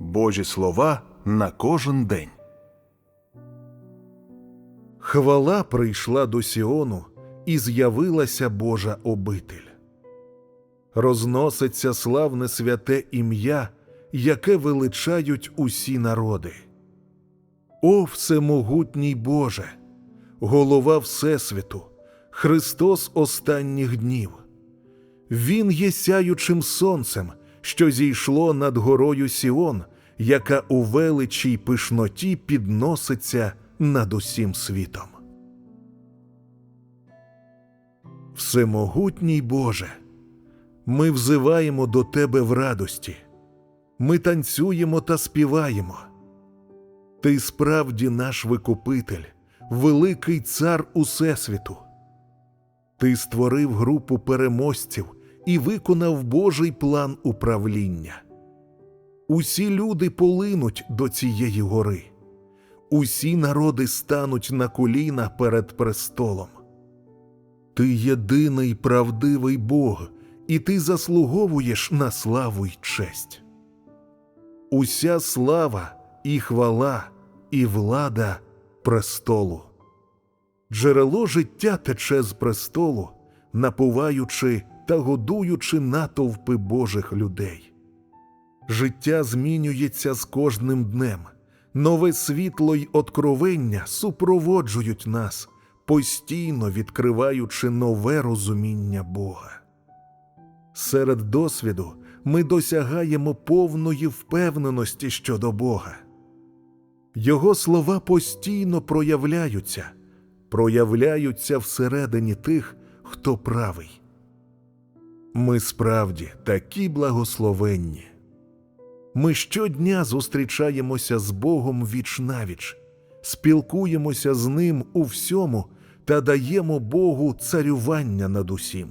Божі слова на кожен день. Хвала прийшла до Сіону, і з'явилася Божа обитель. Розноситься славне святе ім'я, яке величають усі народи. О, всемогутній Боже, голова Всесвіту, Христос останніх днів. Він є сяючим сонцем, що зійшло над горою Сіон, яка у величій пишноті підноситься над усім світом. Всемогутній Боже, ми взиваємо до Тебе в радості, ми танцюємо та співаємо. Ти справді наш Викупитель, великий цар Усесвіту. Ти створив групу переможців і виконав Божий план управління. Усі люди полинуть до цієї гори, усі народи стануть на коліна перед престолом. Ти єдиний правдивий Бог, і ти заслуговуєш на славу й честь. Уся слава і хвала, і влада престолу. Джерело життя тече з престолу, напуваючи та годуючи натовпи Божих людей. Життя змінюється з кожним днем, нове світло й откровення супроводжують нас, постійно відкриваючи нове розуміння Бога. Серед досвіду ми досягаємо повної впевненості щодо Бога. Його слова постійно проявляються, проявляються всередині тих, хто правий. Ми справді такі благословенні. Ми щодня зустрічаємося з Богом віч навіч, спілкуємося з Ним у всьому та даємо Богу царювання над усім.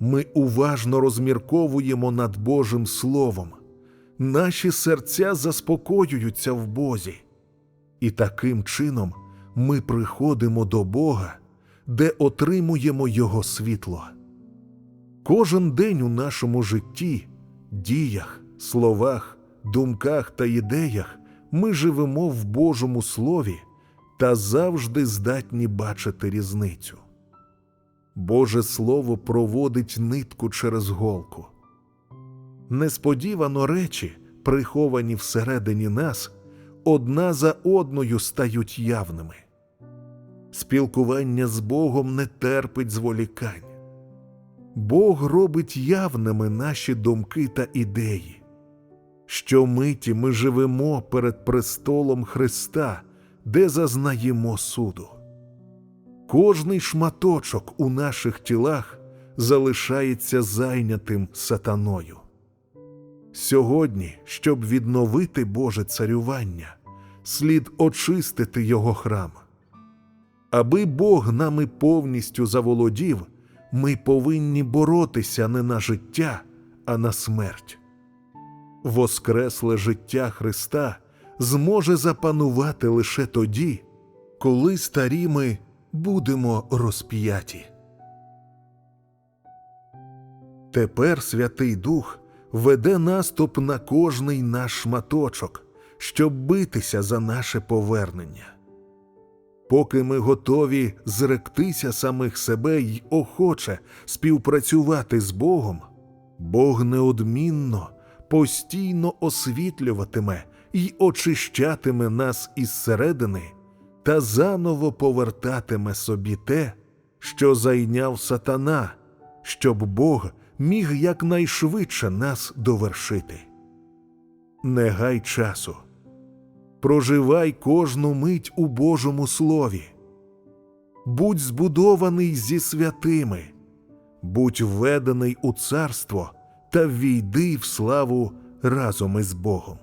Ми уважно розмірковуємо над Божим Словом, наші серця заспокоюються в Бозі, і таким чином ми приходимо до Бога, де отримуємо Його світло. Кожен день у нашому житті, діях, словах, думках та ідеях ми живемо в Божому Слові та завжди здатні бачити різницю. Боже Слово проводить нитку через голку. Несподівано речі, приховані всередині нас, одна за одною стають явними. Спілкування з Богом не терпить зволікань. Бог робить явними наші думки та ідеї. Щомиті ми живемо перед престолом Христа, де зазнаємо суду. Кожний шматочок у наших тілах залишається зайнятим сатаною. Сьогодні, щоб відновити Боже царювання, слід очистити його храм. Аби Бог нами повністю заволодів, ми повинні боротися не на життя, а на смерть. Воскресле життя Христа зможе запанувати лише тоді, коли старі ми будемо розп'яті. Тепер Святий Дух веде наступ на кожний наш шматочок, щоб битися за наше повернення. Поки ми готові зректися самих себе й охоче співпрацювати з Богом, Бог неодмінно, постійно освітлюватиме й очищатиме нас із середини та заново повертатиме собі те, що зайняв сатана, щоб Бог міг якнайшвидше нас довершити. Не гай часу. Проживай кожну мить у Божому Слові. Будь збудований зі святими, будь введений у царство та війди в славу разом із Богом.